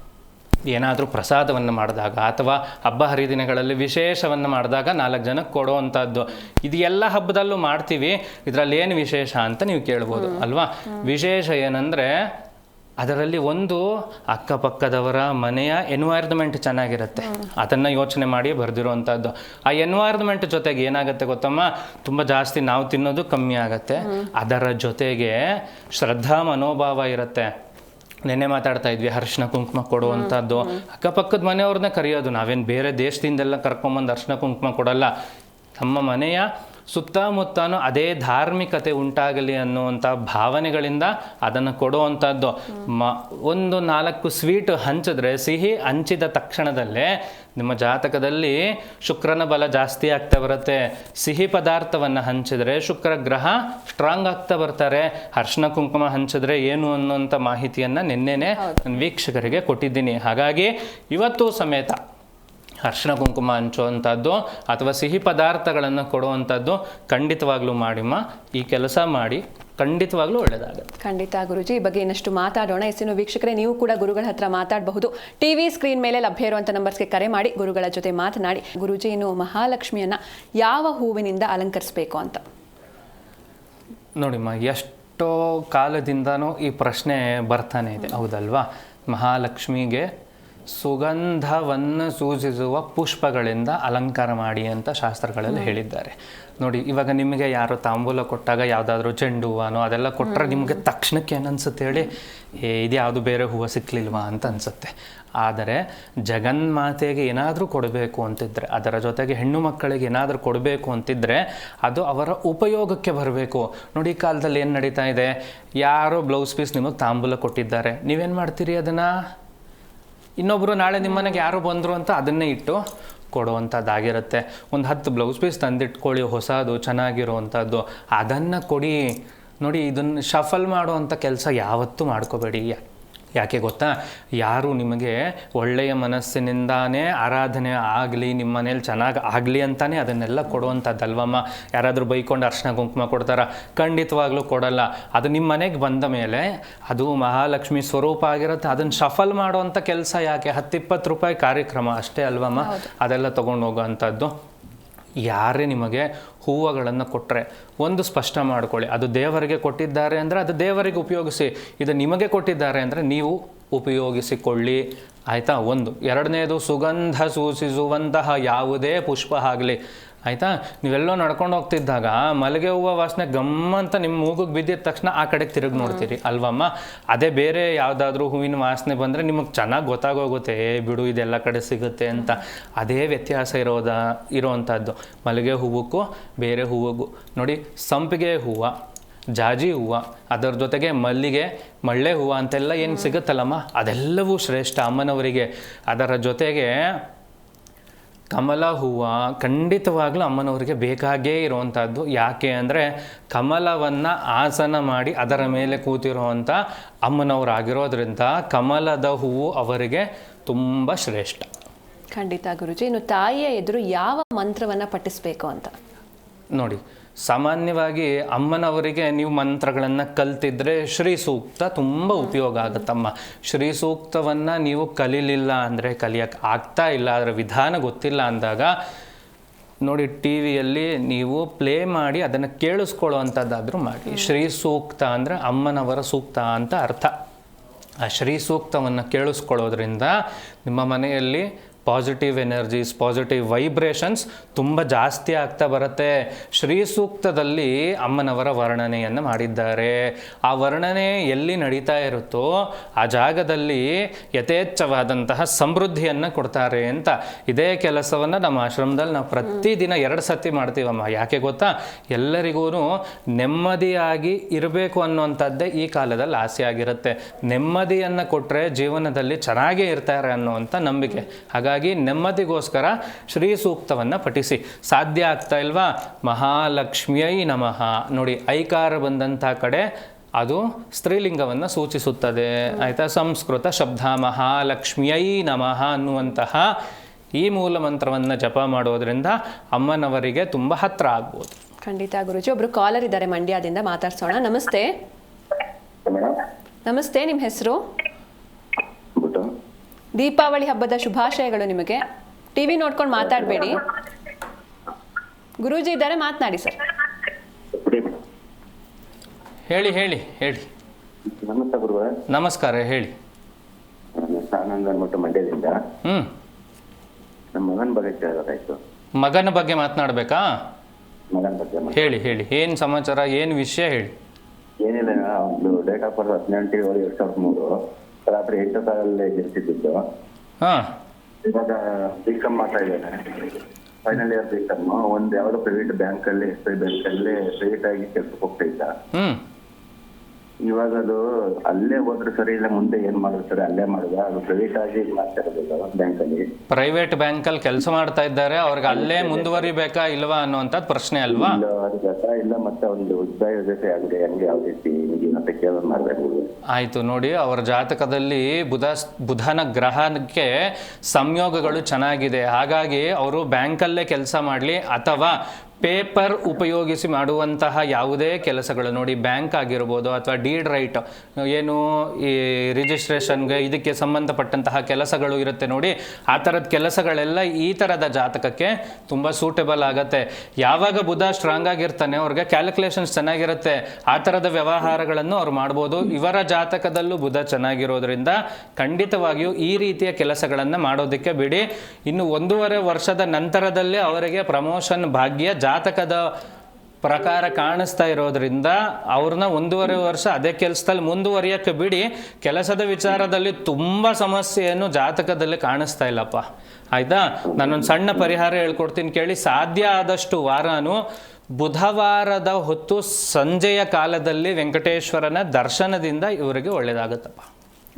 ಏನಾದರೂ ಪ್ರಸಾದವನ್ನು ಮಾಡಿದಾಗ ಅಥವಾ ಹಬ್ಬ ಹರಿದಿನಗಳಲ್ಲಿ ವಿಶೇಷವನ್ನು ಮಾಡಿದಾಗ ನಾಲ್ಕು ಜನಕ್ಕೆ ಕೊಡುವಂಥದ್ದು. ಇದು ಎಲ್ಲ ಹಬ್ಬದಲ್ಲೂ ಮಾಡ್ತೀವಿ. ಇದರಲ್ಲಿ ಏನು ವಿಶೇಷ ಅಂತ ನೀವು ಕೇಳ್ಬೋದು ಅಲ್ವಾ? ವಿಶೇಷ ಏನಂದರೆ ಅದರಲ್ಲಿ ಒಂದು ಅಕ್ಕಪಕ್ಕದವರ ಮನೆಯ ಎನ್ವೈರ್ನ್ಮೆಂಟ್ ಚೆನ್ನಾಗಿರುತ್ತೆ. ಅದನ್ನು ಯೋಚನೆ ಮಾಡಿ ಬರೆದಿರುವಂಥದ್ದು. ಆ ಎನ್ವೈರ್ನ್ಮೆಂಟ್ ಜೊತೆಗೆ ಏನಾಗುತ್ತೆ ಗೊತ್ತಮ್ಮ? ತುಂಬ ಜಾಸ್ತಿ ನಾವು ತಿನ್ನೋದು ಕಮ್ಮಿ ಆಗುತ್ತೆ. ಅದರ ಜೊತೆಗೆ ಶ್ರದ್ಧಾ ಮನೋಭಾವ ಇರುತ್ತೆ. ನೆನ್ನೆ ಮಾತಾಡ್ತಾ ಇದ್ವಿ ಅರ್ಶಿನ ಕುಂಕುಮ ಕೊಡುವಂಥದ್ದು ಅಕ್ಕಪಕ್ಕದ ಮನೆಯವ್ರನ್ನ ಕರೆಯೋದು ನಾವೇನು ಬೇರೆ ದೇಶದಿಂದೆಲ್ಲ ಕರ್ಕೊಂಬಂದು ಅರ್ಶಿನ ಕುಂಕುಮ ಕೊಡಲ್ಲ. ನಮ್ಮ ಮನೆಯ ಸುತ್ತಮುತ್ತನೂ ಅದೇ ಧಾರ್ಮಿಕತೆ ಉಂಟಾಗಲಿ ಅನ್ನುವಂಥ ಭಾವನೆಗಳಿಂದ ಅದನ್ನು ಕೊಡುವಂಥದ್ದು. ಮ ಒಂದು ನಾಲ್ಕು ಸ್ವೀಟ್ ಹಂಚಿದ್ರೆ ಸಿಹಿ ಹಂಚಿದ ತಕ್ಷಣದಲ್ಲೇ ನಿಮ್ಮ ಜಾತಕದಲ್ಲಿ ಶುಕ್ರನ ಬಲ ಜಾಸ್ತಿ ಆಗ್ತಾ ಬರುತ್ತೆ. ಸಿಹಿ ಪದಾರ್ಥವನ್ನು ಹಂಚಿದ್ರೆ ಶುಕ್ರ ಗ್ರಹ ಸ್ಟ್ರಾಂಗ್ ಆಗ್ತಾ ಬರ್ತಾರೆ. ಅರ್ಶನ ಕುಂಕುಮ ಹಂಚಿದ್ರೆ ಏನು ಅನ್ನುವಂಥ ಮಾಹಿತಿಯನ್ನು ನಿನ್ನೆನೆ ನನ್ನ ವೀಕ್ಷಕರಿಗೆ ಕೊಟ್ಟಿದ್ದೀನಿ. ಹಾಗಾಗಿ ಇವತ್ತು ಸಮೇತ ಅರ್ಶಿನ ಕುಂಕುಮ ಹಂಚುವಂಥದ್ದು ಅಥವಾ ಸಿಹಿ ಪದಾರ್ಥಗಳನ್ನು ಕೊಡುವಂಥದ್ದು ಖಂಡಿತವಾಗ್ಲೂ ಮಾಡಿಮ್ಮ. ಈ ಕೆಲಸ ಮಾಡಿ ಖಂಡಿತವಾಗ್ಲೂ ಒಳ್ಳೆಯದಾಗುತ್ತೆ ಖಂಡಿತ ಗುರುಜಿ ಈ ಬಗ್ಗೆ ಇನ್ನಷ್ಟು ಮಾತಾಡೋಣ. ಎಸ್ಸಿನ ವೀಕ್ಷಕರೇ ನೀವು ಕೂಡ ಗುರುಗಳ ಹತ್ರ ಮಾತಾಡಬಹುದು. ಟಿವಿ ಸ್ಕ್ರೀನ್ ಮೇಲೆ ಲಭ್ಯ ಇರುವಂಥ ನಂಬರ್ಸ್ಗೆ ಕರೆ ಮಾಡಿ ಗುರುಗಳ ಜೊತೆ ಮಾತನಾಡಿ. ಗುರುಜಿ ಇನ್ನು ಮಹಾಲಕ್ಷ್ಮಿಯನ್ನು ಯಾವ ಹೂವಿನಿಂದ ಅಲಂಕರಿಸಬೇಕು ಅಂತ? ನೋಡಿಮ್ಮ ಎಷ್ಟೋ ಕಾಲದಿಂದನೂ ಈ ಪ್ರಶ್ನೆ ಬರ್ತಾನೆ ಇದೆ. ಹೌದಲ್ವಾ? ಮಹಾಲಕ್ಷ್ಮಿಗೆ ಸುಗಂಧವನ್ನು ಸೂಚಿಸುವ ಪುಷ್ಪಗಳಿಂದ ಅಲಂಕಾರ ಮಾಡಿ ಅಂತ ಶಾಸ್ತ್ರಗಳಲ್ಲಿ ಹೇಳಿದ್ದಾರೆ. ನೋಡಿ ಇವಾಗ ನಿಮಗೆ ಯಾರು ತಾಂಬೂಲ ಕೊಟ್ಟಾಗ ಯಾವುದಾದ್ರೂ ಚೆಂಡು ಹೂವನೋ ಅದೆಲ್ಲ ಕೊಟ್ಟರೆ ನಿಮಗೆ ತಕ್ಷಣಕ್ಕೆ ಏನನ್ಸುತ್ತೆ ಹೇಳಿ ಏ ಇದು ಯಾವುದು ಬೇರೆ ಹೂವು ಸಿಕ್ಕಲಿಲ್ವಾ ಅಂತ ಅನಿಸುತ್ತೆ. ಆದರೆ ಜಗನ್ಮಾತೆಗೆ ಏನಾದರೂ ಕೊಡಬೇಕು ಅಂತಿದ್ರೆ ಅದರ ಜೊತೆಗೆ ಹೆಣ್ಣು ಮಕ್ಕಳಿಗೆ ಏನಾದರೂ ಕೊಡಬೇಕು ಅಂತಿದ್ರೆ ಅದು ಅವರ ಉಪಯೋಗಕ್ಕೆ ಬರಬೇಕು. ನೋಡಿ ಈ ಕಾಲದಲ್ಲಿ ಏನು ನಡೀತಾ ಇದೆ? ಯಾರೋ ಬ್ಲೌಸ್ ಪೀಸ್ ನಿಮಗೆ ತಾಂಬೂಲ ಕೊಟ್ಟಿದ್ದಾರೆ. ನೀವೇನು ಮಾಡ್ತೀರಿ ಅದನ್ನು? ಇನ್ನೊಬ್ಬರು ನಾಳೆ ನಿಮ್ಮ ಮನೆಗೆ ಯಾರೋ ಬಂದರು ಅಂತ ಅದನ್ನೇ ಇಟ್ಟು ಕೊಡುವಂಥದ್ದಾಗಿರುತ್ತೆ. ಒಂದು ಹತ್ತು ಬ್ಲೌಸ್ ಪೀಸ್ ತಂದಿಟ್ಕೊಳ್ಳಿ, ಹೊಸದು, ಚೆನ್ನಾಗಿರುವಂಥದ್ದು. ಅದನ್ನು ಕೊಡಿ. ನೋಡಿ, ಇದನ್ನು ಶಫಲ್ ಮಾಡುವಂಥ ಕೆಲಸ ಯಾವತ್ತೂ ಮಾಡ್ಕೋಬೇಡಿ. ಯಾಕೆ ಗೊತ್ತಾ? ಯಾರು ನಿಮಗೆ ಒಳ್ಳೆಯ ಮನಸ್ಸಿನಿಂದಾನೇ ಆರಾಧನೆ ಆಗಲಿ ನಿಮ್ಮ ಮನೇಲಿ ಚೆನ್ನಾಗಿ ಆಗಲಿ ಅಂತಾನೆ ಅದನ್ನೆಲ್ಲ ಕೊಡುವಂಥದ್ದಲ್ವಮ್ಮ? ಯಾರಾದರೂ ಬೈಕೊಂಡು ಅರ್ಶಿನ ಕುಂಕುಮ ಕೊಡ್ತಾರ? ಖಂಡಿತವಾಗ್ಲೂ ಕೊಡಲ್ಲ. ಅದು ನಿಮ್ಮ ಮನೆಗೆ ಬಂದ ಮೇಲೆ ಅದು ಮಹಾಲಕ್ಷ್ಮಿ ಸ್ವರೂಪ ಆಗಿರುತ್ತೆ. ಅದನ್ನು ಶಫಲ್ ಮಾಡುವಂಥ ಕೆಲಸ ಯಾಕೆ? ಹತ್ತಿಪ್ಪತ್ತು ರೂಪಾಯಿ ಕಾರ್ಯಕ್ರಮ ಅಷ್ಟೇ ಅಲ್ವಮ್ಮ? ಅದೆಲ್ಲ ತೊಗೊಂಡು ಹೋಗೋವಂಥದ್ದು ಯಾರೇ ನಿಮಗೆ ಹೂವುಗಳನ್ನು ಕೊಟ್ಟರೆ ಒಂದು ಸ್ಪಷ್ಟ ಮಾಡಿಕೊಳ್ಳಿ. ಅದು ದೇವರಿಗೆ ಕೊಟ್ಟಿದ್ದಾರೆ ಅಂದರೆ ಅದು ದೇವರಿಗೆ ಉಪಯೋಗಿಸಿ. ಇದು ನಿಮಗೆ ಕೊಟ್ಟಿದ್ದಾರೆ ಅಂದರೆ ನೀವು ಉಪಯೋಗಿಸಿಕೊಳ್ಳಿ. ಆಯಿತಾ? ಒಂದು. ಎರಡನೇದು, ಸುಗಂಧ ಸೂಚಿಸುವಂತಹ ಯಾವುದೇ ಪುಷ್ಪ ಆಗಲಿ. ಆಯಿತಾ? ನೀವೆಲ್ಲೋ ನಡ್ಕೊಂಡು ಹೋಗ್ತಿದ್ದಾಗ ಮಲ್ಲಿಗೆ ಹೂವು ವಾಸನೆ ಗಮ್ಮಂತ ನಿಮ್ಮ ಮೂಗಿಗೆ ಬಿದ್ದಿದ ತಕ್ಷಣ ಆ ಕಡೆಗೆ ತಿರುಗಿ ನೋಡ್ತೀರಿ ಅಲ್ವಮ್ಮ? ಅದೇ ಬೇರೆ ಯಾವುದಾದ್ರೂ ಹೂವಿನ ವಾಸನೆ ಬಂದರೆ ನಿಮಗೆ ಚೆನ್ನಾಗಿ ಗೊತ್ತಾಗೋಗುತ್ತೆ ಏ ಬಿಡು ಇದೆಲ್ಲ ಕಡೆ ಸಿಗುತ್ತೆ ಅಂತ. ಅದೇ ವ್ಯತ್ಯಾಸ ಇರೋದ ಇರೋವಂಥದ್ದು ಮಲ್ಲಿಗೆ ಹೂವಕ್ಕೂ ಬೇರೆ ಹೂವಿಗೂ. ನೋಡಿ ಸಂಪಿಗೆ ಹೂವು ಜಾಜಿ ಹೂವು ಅದರ ಜೊತೆಗೆ ಮಲ್ಲಿಗೆ ಮಳ್ಳೆ ಹೂವು ಅಂತೆಲ್ಲ ಏನು ಸಿಗುತ್ತಲ್ಲಮ್ಮ? ಅದೆಲ್ಲವೂ ಶ್ರೇಷ್ಠ ಅಮ್ಮನವರಿಗೆ. ಅದರ ಜೊತೆಗೆ ಕಮಲ ಹೂವು ಖಂಡಿತವಾಗ್ಲೂ ಅಮ್ಮನವರಿಗೆ ಬೇಕಾಗೇ ಇರುವಂಥದ್ದು ಯಾಕೆ ಅಂದರೆ ಕಮಲವನ್ನು ಆಸನ ಮಾಡಿ ಅದರ ಮೇಲೆ ಕೂತಿರುವಂಥ ಅಮ್ಮನವರಾಗಿರೋದ್ರಿಂದ ಕಮಲದ ಹೂವು ಅವರಿಗೆ ತುಂಬ ಶ್ರೇಷ್ಠ. ಖಂಡಿತ ಗುರುಜಿ ಇನ್ನು ತಾಯಿಯ ಎದುರು ಯಾವ ಮಂತ್ರವನ್ನ ಪಠಿಸ್ಬೇಕು ಅಂತ? ನೋಡಿ ಸಾಮಾನ್ಯವಾಗಿ ಅಮ್ಮನವರಿಗೆ ನೀವು ಮಂತ್ರಗಳನ್ನು ಕಲ್ತಿದ್ರೆ ಶ್ರೀ ಸೂಕ್ತ ತುಂಬ ಉಪಯೋಗ ಆಗುತ್ತಮ್ಮ. ಶ್ರೀ ಸೂಕ್ತವನ್ನು ನೀವು ಕಲೀಲಿಲ್ಲ ಅಂದರೆ ಕಲಿಯೋಕ್ಕೆ ಆಗ್ತಾ ಇಲ್ಲ ಅದರ ವಿಧಾನ ಗೊತ್ತಿಲ್ಲ ಅಂದಾಗ ನೋಡಿ ಟಿ ವಿಯಲ್ಲಿ ನೀವು ಪ್ಲೇ ಮಾಡಿ ಅದನ್ನು ಕೇಳಿಸ್ಕೊಳ್ಳುವಂಥದ್ದಾದರೂ ಮಾಡಿ. ಶ್ರೀ ಸೂಕ್ತ ಅಂದರೆ ಅಮ್ಮನವರ ಸೂಕ್ತ ಅಂತ ಅರ್ಥ. ಆ ಶ್ರೀ ಸೂಕ್ತವನ್ನು ಕೇಳಿಸ್ಕೊಳ್ಳೋದ್ರಿಂದ ನಿಮ್ಮ ಮನೆಯಲ್ಲಿ ಪಾಸಿಟಿವ್ ಎನರ್ಜೀಸ್ ಪಾಸಿಟಿವ್ ವೈಬ್ರೇಷನ್ಸ್ ತುಂಬ ಜಾಸ್ತಿ ಆಗ್ತಾ ಬರುತ್ತೆ. ಶ್ರೀ ಸೂಕ್ತದಲ್ಲಿ ಅಮ್ಮನವರ ವರ್ಣನೆಯನ್ನು ಮಾಡಿದ್ದಾರೆ. ಆ ವರ್ಣನೆ ಎಲ್ಲಿ ನಡೀತಾ ಇರುತ್ತೋ ಆ ಜಾಗದಲ್ಲಿ ಯಥೇಚ್ಛವಾದಂತಹ ಸಮೃದ್ಧಿಯನ್ನು ಕೊಡ್ತಾರೆ ಅಂತ. ಇದೇ ಕೆಲಸವನ್ನು ನಮ್ಮ ಆಶ್ರಮದಲ್ಲಿ ನಾವು ಪ್ರತಿದಿನ ಎರಡು ಸತಿ ಮಾಡ್ತೀವಮ್ಮ. ಯಾಕೆ ಗೊತ್ತಾ? ಎಲ್ಲರಿಗೂ ನೆಮ್ಮದಿಯಾಗಿ ಇರಬೇಕು ಅನ್ನುವಂಥದ್ದೇ ಈ ಕಾಲದಲ್ಲಿ ಆಸೆ ಆಗಿರುತ್ತೆ. ನೆಮ್ಮದಿಯನ್ನು ಕೊಟ್ಟರೆ ಜೀವನದಲ್ಲಿ ಚೆನ್ನಾಗೇ ಇರ್ತಾರೆ ಅನ್ನುವಂಥ ನಂಬಿಕೆ. ಹಾಗಾಗಿ ನೆಮ್ಮದಿಗೋಸ್ಕರ ಶ್ರೀ ಸೂಕ್ತವನ್ನು ಪಠಿಸಿ. ಸಾಧ್ಯ ಆಗ್ತಾ ಇಲ್ವಾ? ಮಹಾಲಕ್ಷ್ಮಿಯೈ ನಮಃ. ನೋಡಿ ಐಕಾರ ಬಂದಂಥ ಕಡೆ ಅದು ಸ್ತ್ರೀಲಿಂಗವನ್ನು ಸೂಚಿಸುತ್ತದೆ. ಆಯಿತಾ? ಸಂಸ್ಕೃತ ಶಬ್ದ ಮಹಾಲಕ್ಷ್ಮಿಯೈ ನಮಃ ಅನ್ನುವಂತಹ ಈ ಮೂಲ ಮಂತ್ರವನ್ನು ಜಪ ಮಾಡೋದ್ರಿಂದ ಅಮ್ಮನವರಿಗೆ ತುಂಬ ಹತ್ರ ಆಗ್ಬೋದು. ಖಂಡಿತ ಗುರುಜಿ ಒಬ್ರು ಕಾಲರ್ ಇದ್ದಾರೆ ಮಂಡ್ಯದಿಂದ ಮಾತಾಡ್ಸೋಣ. ನಮಸ್ತೆ. ಮೇಡಮ್ ನಮಸ್ತೆ ನಿಮ್ಮ ಹೆಸರು? ದೀಪಾವಳಿ ಹಬ್ಬದ ಶುಭಾಶಯಗಳು ನಿಮಗೆ. ಟಿವಿ ನೋಡ್ಕೊಂಡು ಮಾತಾಡಬೇಡಿ. ಗುರೂಜಿ ಇದ್ದಾರೆ ಮಾತನಾಡಿ ಸರ್. ಹೇಳಿ ಹೇಳಿ ಹೇಳಿ. ನಮಸ್ತೆ ಗುರುಗಳೇ. ನಮಸ್ಕಾರ ಹೇಳಿ. ಆನಂದ್ ಅಂದ್ಬಿಟ್ಟು ಮಂಡ್ಯದಿಂದ. ಹ್ಞೂ ನಮ್ಮ ಮಗನ ಬಗ್ಗೆ ಕೇಳಬೇಕಾಯ್ತು ಮಗನ ಬಗ್ಗೆ ಮಾತನಾಡ್ಬೇಕಾ? ಮಗನ ಬಗ್ಗೆ. ಹೇಳಿ ಹೇಳಿ. ಏನು ಸಮಾಚಾರ ಏನು ವಿಷಯ ಹೇಳಿ? ಏನಿಲ್ಲ ಒಂದು ಡೇಟ್ ಆಫ್ ಬರ್ತ್ ಹದಿನೆಂಟು ಏಳು ಎರಡ್ ಸಾವಿರದ ಮೂರು. ರಾತ್ರಿ ಎಂಟು ಕಾಲಲ್ಲಿ ಗೆಲ್ಸಿದ್ದು ಹಾಂ. ಇವಾಗ ಬಿ ಕಾಮ್ ಮಾಡ್ತಾ ಇದ್ದಾನೆ ಫೈನಲ್ ಇಯರ್ ಬಿ ಒಂದ್ ಯಾವುದೋ ಪ್ರೈವೇಟ್ ಬ್ಯಾಂಕ್ ಅಲ್ಲಿ ಎಸ್ ಐ ಬ್ಯಾಂಕ್ ಅಲ್ಲಿ ಪ್ರೈವೇಟ್ ಆಗಿ ಕೆಲ್ಸಕ್ಕೆ ಹೋಗ್ತಾ ಇದ್ದ. ಇವಾಗ ಅದು ಅಲ್ಲೇ ಹೋದ್ರೆ ಸರಿ ಇಲ್ಲ ಮುಂದೆ ಏನ್ ಮಾಡುತ್ತಾರೆ ಅಲ್ಲೇ ಮಾಡುದ ಅದು ಪ್ರೈವೇಟ್ ಆಗಿ ಮಾಡ್ತಾ ಇರೋದಿಲ್ಲ ಬ್ಯಾಂಕ್ ಅಲ್ಲಿ. ಪ್ರೈವೇಟ್ ಬ್ಯಾಂಕಲ್ಲಿ ಕೆಲಸ ಮಾಡ್ತಾ ಇದ್ದಾರೆ ಅವ್ರಿಗೆ ಅಲ್ಲೇ ಮುಂದುವರಿಬೇಕಾ ಇಲ್ವಾ ಅನ್ನುವಂತ ಪ್ರಶ್ನೆ ಅಲ್ವಾ? ಇಲ್ಲ ಮತ್ತೆ ಒಂದು ಉದ್ಯೋಗ ಜೊತೆ ಆಗಿದೆ ಹೆಂಗೆ ಯಾವ ರೀತಿ ಹಿಂಗೆ ಮತ್ತೆ ಕೇಳೋದು ಮಾಡ್ಬೇಕು. ಆಯಿತು ನೋಡಿ ಅವರ ಜಾತಕದಲ್ಲಿ ಬುಧ ಬುಧನ ಗ್ರಹಕ್ಕೆ ಸಂಯೋಗಗಳು ಚೆನ್ನಾಗಿದೆ. ಹಾಗಾಗಿ ಅವರು ಬ್ಯಾಂಕಲ್ಲೇ ಕೆಲಸ ಮಾಡಲಿ ಅಥವಾ ಪೇಪರ್ ಉಪಯೋಗಿಸಿ ಮಾಡುವಂತಹ ಯಾವುದೇ ಕೆಲಸಗಳು, ನೋಡಿ ಬ್ಯಾಂಕ್ ಆಗಿರ್ಬೋದು ಅಥವಾ ಡೀಡ್ ರೈಟ್, ಏನು ಈ ರಿಜಿಸ್ಟ್ರೇಷನ್ಗೆ ಇದಕ್ಕೆ ಸಂಬಂಧಪಟ್ಟಂತಹ ಕೆಲಸಗಳು ಇರುತ್ತೆ ನೋಡಿ, ಆ ಥರದ ಕೆಲಸಗಳೆಲ್ಲ ಈ ಥರದ ಜಾತಕಕ್ಕೆ ತುಂಬ ಸೂಟೇಬಲ್ ಆಗುತ್ತೆ. ಯಾವಾಗ ಬುಧ ಸ್ಟ್ರಾಂಗ್ ಆಗಿರ್ತಾನೆ, ಅವ್ರಿಗೆ ಕ್ಯಾಲ್ಕುಲೇಷನ್ಸ್ ಚೆನ್ನಾಗಿರುತ್ತೆ, ಆ ಥರದ ವ್ಯವಹಾರಗಳನ್ನು ಅವ್ರು ಮಾಡ್ಬೋದು. ಇವರ ಜಾತಕದಲ್ಲೂ ಬುಧ ಚೆನ್ನಾಗಿರೋದ್ರಿಂದ ಖಂಡಿತವಾಗಿಯೂ ಈ ರೀತಿಯ ಕೆಲಸಗಳನ್ನು ಮಾಡೋದಕ್ಕೆ ಬಿಡಿ. ಇನ್ನು ಒಂದೂವರೆ ವರ್ಷದ ನಂತರದಲ್ಲೇ ಅವರಿಗೆ ಪ್ರಮೋಷನ್ ಭಾಗ್ಯ ಜಾತಕದ ಪ್ರಕಾರ ಕಾಣಿಸ್ತಾ ಇರೋದ್ರಿಂದ ಅವ್ರನ್ನ ಒಂದೂವರೆ ವರ್ಷ ಅದೇ ಕೆಲಸದಲ್ಲಿ ಮುಂದುವರಿಯಕ್ಕೆ ಬಿಡಿ. ಕೆಲಸದ ವಿಚಾರದಲ್ಲಿ ತುಂಬ ಸಮಸ್ಯೆಯನ್ನು ಜಾತಕದಲ್ಲಿ ಕಾಣಿಸ್ತಾ ಇಲ್ಲಪ್ಪ. ಆಯ್ತಾ? ನಾನೊಂದು ಸಣ್ಣ ಪರಿಹಾರ ಹೇಳ್ಕೊಡ್ತೀನಿ ಕೇಳಿ. ಸಾಧ್ಯ ಆದಷ್ಟು ವಾರನು ಬುಧವಾರದ ಹೊತ್ತು ಸಂಜೆಯ ಕಾಲದಲ್ಲಿ ವೆಂಕಟೇಶ್ವರನ ದರ್ಶನದಿಂದ ಇವರಿಗೆ ಒಳ್ಳೇದಾಗುತ್ತಪ್ಪ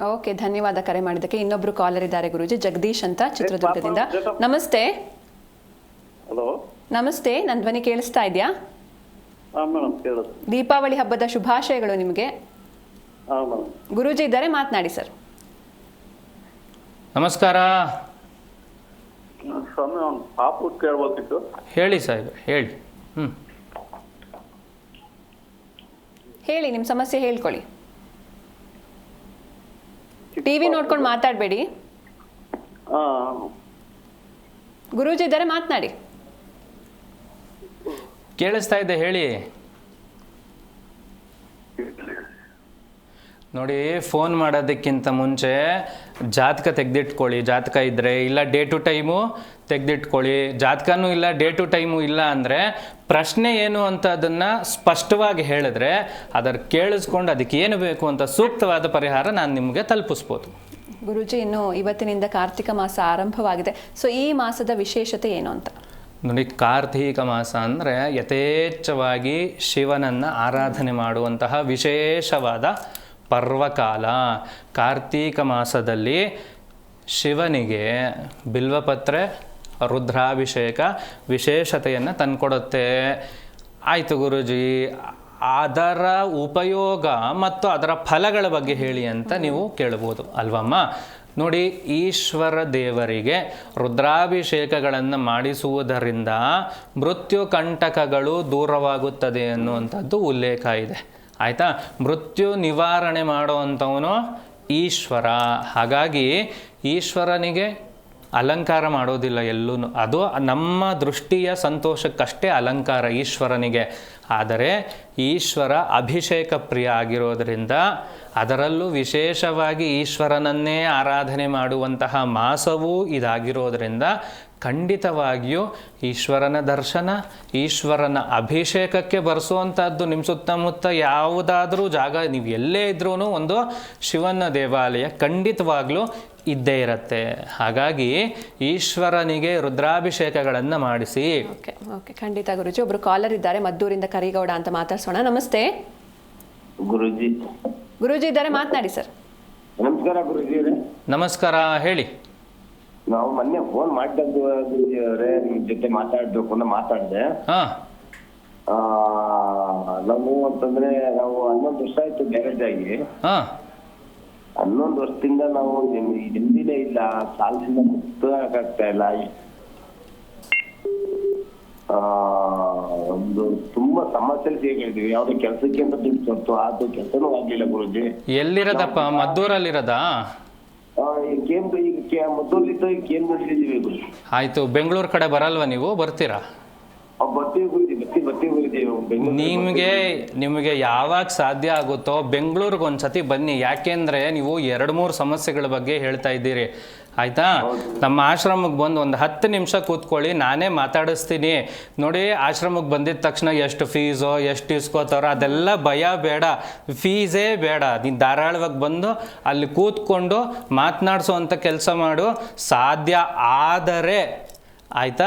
ಓಕೆ ಧನ್ಯವಾದ ಕರೆ ಮಾಡಿದ್ದಕ್ಕೆ. ಇನ್ನೊಬ್ರು ಕಾಲರ್ ಇದ್ದಾರೆ ಗುರುಜಿ ಜಗದೀಶ್ ಅಂತ ಚಿತ್ರದುರ್ಗದಿಂದ. ನಮಸ್ತೆ. ನಮಸ್ತೆ ನನ್ನ ಧ್ವನಿ ಕೇಳಿಸ್ತಾ ಇದೆಯಾ? ದೀಪಾವಳಿ ಹಬ್ಬದ ಶುಭಾಶಯಗಳು ನಿಮಗೆ. ಗುರುಜಿ ಇದ್ದಾರೆ ಮಾತನಾಡಿ ಸರ್. ನಮಸ್ಕಾರ. ಸ್ವಾಮಿ ಅವ್ನು ಪಾಪು ಕೇಳ್ಬೇಕಿತ್ತು ಹೇಳಿ ಸರ್ ಹೇಳಿ. ಹೇಳಿ ನಿಮ್ಮ ಸಮಸ್ಯೆ ಹೇಳ್ಕೊಳ್ಳಿ. ಟಿವಿ ನೋಡ್ಕೊಂಡು ಮಾತಾಡಬೇಡಿ. ಗುರೂಜಿ ಇದ್ದಾರೆ ಮಾತನಾಡಿ. ಕೇಳಿಸ್ತಾ ಇದೆ, ಹೇಳಿ. ನೋಡಿ ಫೋನ್ ಮಾಡೋದಕ್ಕಿಂತ ಮುಂಚೆ ಜಾತಕ ತೆಗೆದಿಟ್ಕೊಳ್ಳಿ. ಜಾತಕ ಇದ್ದರೆ ಇಲ್ಲ ಡೇ ಟು ಟೈಮು ತೆಗೆದಿಟ್ಕೊಳ್ಳಿ. ಜಾತಕನೂ ಇಲ್ಲ ಡೇ ಟು ಟೈಮು ಇಲ್ಲ ಅಂದರೆ ಪ್ರಶ್ನೆ ಏನು ಅಂತ ಅದನ್ನು ಸ್ಪಷ್ಟವಾಗಿ ಹೇಳಿದ್ರೆ ಅದರ ಕೇಳಿಸ್ಕೊಂಡು ಅದಕ್ಕೆ ಏನು ಬೇಕು ಅಂತ ಸೂಕ್ತವಾದ ಪರಿಹಾರ ನಾನು ನಿಮಗೆ ತಲುಪಿಸ್ಬೋದು. ಗುರುಜಿ, ಇನ್ನು ಇವತ್ತಿನಿಂದ ಕಾರ್ತಿಕ ಮಾಸ ಆರಂಭವಾಗಿದೆ. ಸೊ ಈ ಮಾಸದ ವಿಶೇಷತೆ ಏನು ಅಂತ? ನೋಡಿ ಕಾರ್ತೀಕ ಮಾಸ ಅಂದರೆ ಯಥೇಚ್ಛವಾಗಿ ಶಿವನನ್ನು ಆರಾಧನೆ ಮಾಡುವಂತಹ ವಿಶೇಷವಾದ ಪರ್ವಕಾಲ. ಕಾರ್ತೀಕ ಮಾಸದಲ್ಲಿ ಶಿವನಿಗೆ ಬಿಲ್ವಪತ್ರೆ, ರುದ್ರಾಭಿಷೇಕ ವಿಶೇಷತೆಯನ್ನು ತಂದುಕೊಡುತ್ತೆ. ಆಯಿತು ಗುರುಜಿ, ಅದರ ಉಪಯೋಗ ಮತ್ತು ಅದರ ಫಲಗಳ ಬಗ್ಗೆ ಹೇಳಿ ಅಂತ ನೀವು ಕೇಳ್ಬೋದು, ಅಲ್ವಮ್ಮ? ನೋಡಿ, ಈಶ್ವರ ದೇವರಿಗೆ ರುದ್ರಾಭಿಷೇಕಗಳನ್ನು ಮಾಡಿಸುವುದರಿಂದ ಮೃತ್ಯು ಕಂಟಕಗಳು ದೂರವಾಗುತ್ತದೆ ಅನ್ನುವಂಥದ್ದು ಉಲ್ಲೇಖ ಇದೆ. ಆಯಿತಾ? ಮೃತ್ಯು ನಿವಾರಣೆ ಮಾಡುವಂಥವನು ಈಶ್ವರ. ಹಾಗಾಗಿ ಈಶ್ವರನಿಗೆ ಅಲಂಕಾರ ಮಾಡೋದಿಲ್ಲ ಎಲ್ಲೂ ಅದು ನಮ್ಮ ದೃಷ್ಟಿಯ ಸಂತೋಷಕ್ಕಷ್ಟೇ ಅಲಂಕಾರ ಈಶ್ವರನಿಗೆ. ಆದರೆ ಈಶ್ವರ ಅಭಿಷೇಕ ಪ್ರಿಯ ಆಗಿರೋದರಿಂದ ಅದರಲ್ಲೂ ವಿಶೇಷವಾಗಿ ಈಶ್ವರನನ್ನೇ ಆರಾಧನೆ ಮಾಡುವಂತಹ ಮಾಸವೂ ಇದಾಗಿರೋದರಿಂದ ಖಂಡಿತವಾಗಿಯೂ ಈಶ್ವರನ ದರ್ಶನ ಈಶ್ವರನ ಅಭಿಷೇಕಕ್ಕೆ ಬರೆಸುವಂಥದ್ದು ನಿಮ್ಮ ಸುತ್ತಮುತ್ತ ಯಾವುದಾದ್ರೂ ಜಾಗ ನೀವು ಎಲ್ಲೇ ಇದ್ರೂ ಒಂದು ಶಿವನ ದೇವಾಲಯ ಖಂಡಿತವಾಗ್ಲೂ ಇದ್ದೇ ಇರತ್ತೆ. ಹಾಗಾಗಿ ಈಶ್ವರನಿಗೆ ರುದ್ರಾಭಿಷೇಕಗಳನ್ನು ಮಾಡಿಸಿ. Okay okay. ಖಂಡಿತ ಗುರುಜಿ. ಒಬ್ರು ಕಾಲರ್ ಇದ್ದಾರೆ ಮದ್ದೂರಿಂದ ಕರಿಗೌಡ ಅಂತ ಮಾತಾಡ್ಸೋಣ. ನಮಸ್ತೆ. ಗುರುಜಿ. ಗುರುಜಿ ಇದ್ದಾರೆ ಮಾತನಾಡಿ ಸರ್. ನಮಸ್ಕಾರ ಗುರುಜಿ ನಮಸ್ಕಾರ ಹೇಳಿ. ನಾವು ಮೊನ್ನೆ ಫೋನ್ ಮಾಡಿದ್ದು ಗುರುಜಿ ಅವರೇ ನಿಮ್ ಜೊತೆ ಮಾತಾಡ್ಬೇಕು ಅಂತ ಮಾತಾಡಿದೆ. ಹಾಂ. ಆ ನಾವು ಅಂತಂದ್ರೆ ನಾವು ಹನ್ನೊಂದು ವರ್ಷ ಆಯ್ತು ಮ್ಯಾರೇಜ್ ಆಗಿ. ಹಾಂ. ಹನ್ನೊಂದು ವರ್ಷದಿಂದ ನಾವು ಹಿಂದಿನೇ ಇಲ್ಲ ಸಾಲದಿಂದ ಮುಕ್ತ ಆಗ್ತಾ ಇಲ್ಲ. ಆ ಒಂದು ತುಂಬಾ ಸಮಸ್ಯೆ ಸಿಗಿದ್ವಿ ಯಾವ್ದೋ ಕೆಲ್ಸಕ್ಕೆ ಅಂತ ದುಡ್ಡು ಕೊಡ್ತು ಅದು ಕೆಲಸನೂ ಆಗ್ಲಿಲ್ಲ ಗುರುಜಿ. ಎಲ್ಲಿರೋದಪ್ಪ? ಮದ್ದೂರಲ್ಲಿರೋದಾ? ಆಯಿತು ಬೆಂಗಳೂರು ಕಡೆ ಬರಲ್ವಾ ನೀವು? ಬರ್ತೀರಾ? ನಿಮಗೆ ನಿಮಗೆ ಯಾವಾಗ ಸಾಧ್ಯ ಆಗುತ್ತೋ ಬೆಂಗಳೂರಿಗೆ ಒಂದ್ಸತಿ ಬನ್ನಿ. ಯಾಕೆಂದ್ರೆ ನೀವು ಎರಡು ಮೂರು ಸಮಸ್ಯೆಗಳ ಬಗ್ಗೆ ಹೇಳ್ತಾ ಇದ್ದೀರಿ. ಆಯ್ತಾ? ನಮ್ಮ ಆಶ್ರಮಕ್ಕೆ ಬಂದು ಒಂದು ಹತ್ತು ನಿಮಿಷ ಕೂತ್ಕೊಳ್ಳಿ ನಾನೇ ಮಾತಾಡಿಸ್ತೀನಿ. ನೋಡಿ ಆಶ್ರಮಕ್ಕೆ ಬಂದಿದ ತಕ್ಷಣ ಎಷ್ಟು ಫೀಸೋ ಎಷ್ಟು ಇಸ್ಕೋತಾರೋ ಅದೆಲ್ಲ ಭಯ ಬೇಡ. ಫೀಸೇ ಬೇಡ. ನೀನು ಧಾರಾಳವಾಗಿ ಬಂದು ಅಲ್ಲಿ ಕೂತ್ಕೊಂಡು ಮಾತನಾಡಿಸುವಂಥ ಕೆಲಸ ಮಾಡು. ಸಾಧ್ಯ ಆದರೆ. ಆಯಿತಾ?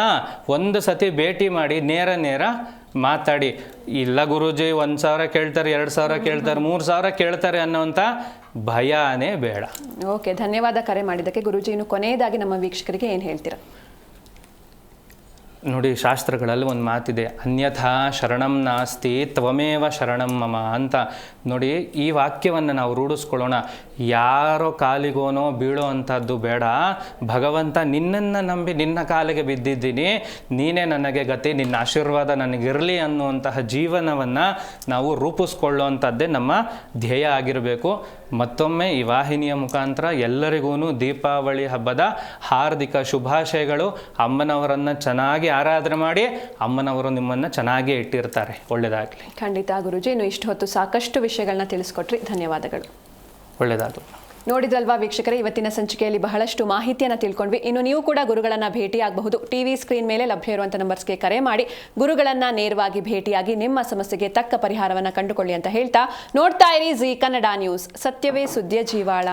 ಒಂದು ಸತಿ ಭೇಟಿ ಮಾಡಿ ನೇರ ನೇರ ಮಾತಾಡಿ ಇಲ್ಲ ಗುರೂಜಿ ಒಂದು ಸಾವಿರ ಕೇಳ್ತಾರೆ ಎರಡು ಸಾವಿರ ಕೇಳ್ತಾರೆ ಮೂರು ಸಾವಿರ ಕೇಳ್ತಾರೆ ಅನ್ನೋಂಥ ಭಯನೇ ಬೇಡ. ಓಕೆ ಧನ್ಯವಾದ ಕರೆ ಮಾಡಿದ್ದಕ್ಕೆ ಗುರುಜಿ ಇನ್ನು ಕೊನೆಯದಾಗಿ ನಮ್ಮ ವೀಕ್ಷಕರಿಗೆ ಏನು ಹೇಳ್ತೀರಾ? ನೋಡಿ ಶಾಸ್ತ್ರಗಳಲ್ಲಿ ಒಂದು ಮಾತಿದೆ ಅನ್ಯಥಾ ಶರಣಂ ನಾಸ್ತಿ ತ್ವಮೇವ ಶರಣಂ ಮಮ ಅಂತ. ನೋಡಿ ಈ ವಾಕ್ಯವನ್ನು ನಾವು ರೂಢಿಸ್ಕೊಳ್ಳೋಣ. ಯಾರೋ ಕಾಲಿಗೋನೋ ಬೀಳೋ ಅಂಥದ್ದು ಬೇಡ. ಭಗವಂತ ನಿನ್ನನ್ನು ನಂಬಿ ನಿನ್ನ ಕಾಲಿಗೆ ಬಿದ್ದಿದ್ದೀನಿ. ನೀನೇ ನನಗೆ ಗತಿ, ನಿನ್ನ ಆಶೀರ್ವಾದ ನನಗಿರಲಿ ಅನ್ನುವಂತಹ ಜೀವನವನ್ನು ನಾವು ರೂಪಿಸ್ಕೊಳ್ಳುವಂಥದ್ದೇ ನಮ್ಮ ಧ್ಯೇಯ ಆಗಿರಬೇಕು. ಮತ್ತೊಮ್ಮೆ ಈ ವಾಹಿನಿಯ ಮುಖಾಂತರ ಎಲ್ಲರಿಗೂ ದೀಪಾವಳಿ ಹಬ್ಬದ ಹಾರ್ದಿಕ ಶುಭಾಶಯಗಳು. ಅಮ್ಮನವರನ್ನು ಚೆನ್ನಾಗಿ ಆರಾಧನೆ ಮಾಡಿ ಅಮ್ಮನವರು ನಿಮ್ಮನ್ನು ಚೆನ್ನಾಗಿ ಇಟ್ಟಿರ್ತಾರೆ. ಒಳ್ಳೆಯದಾಗಲಿ ಖಂಡಿತ ಗುರುಜಿ, ಇನ್ನು ಇಷ್ಟು ಹೊತ್ತು ಸಾಕಷ್ಟು ವಿಷಯಗಳನ್ನ ತಿಳಿಸ್ಕೊಟ್ರಿ. ಧನ್ಯವಾದಗಳು. ಒಳ್ಳೆಯದಾಗಲಿ ನೋಡಿದ್ರಲ್ವಾ ವೀಕ್ಷಕರೇ, ಇವತ್ತಿನ ಸಂಚಿಕೆಯಲ್ಲಿ ಬಹಳಷ್ಟು ಮಾಹಿತಿಯನ್ನು ತಿಳ್ಕೊಂಡ್ವಿ. ಇನ್ನು ನೀವು ಕೂಡ ಗುರುಗಳನ್ನ ಭೇಟಿಯಾಗಬಹುದು. ಟಿವಿ ಸ್ಕ್ರೀನ್ ಮೇಲೆ ಲಭ್ಯ ಇರುವಂಥ ನಂಬರ್ಸ್ಗೆ ಕರೆ ಮಾಡಿ. ಗುರುಗಳನ್ನ ನೇರವಾಗಿ ಭೇಟಿಯಾಗಿ ನಿಮ್ಮ ಸಮಸ್ಯೆಗೆ ತಕ್ಕ ಪರಿಹಾರವನ್ನು ಕಂಡುಕೊಳ್ಳಿ ಅಂತ ಹೇಳ್ತಾ ನೋಡ್ತಾ ಇರಿ ಜಿ ಕನ್ನಡ ನ್ಯೂಸ್. ಸತ್ಯವೇ ಸುದ್ದಿಯ ಜೀವಾಳ.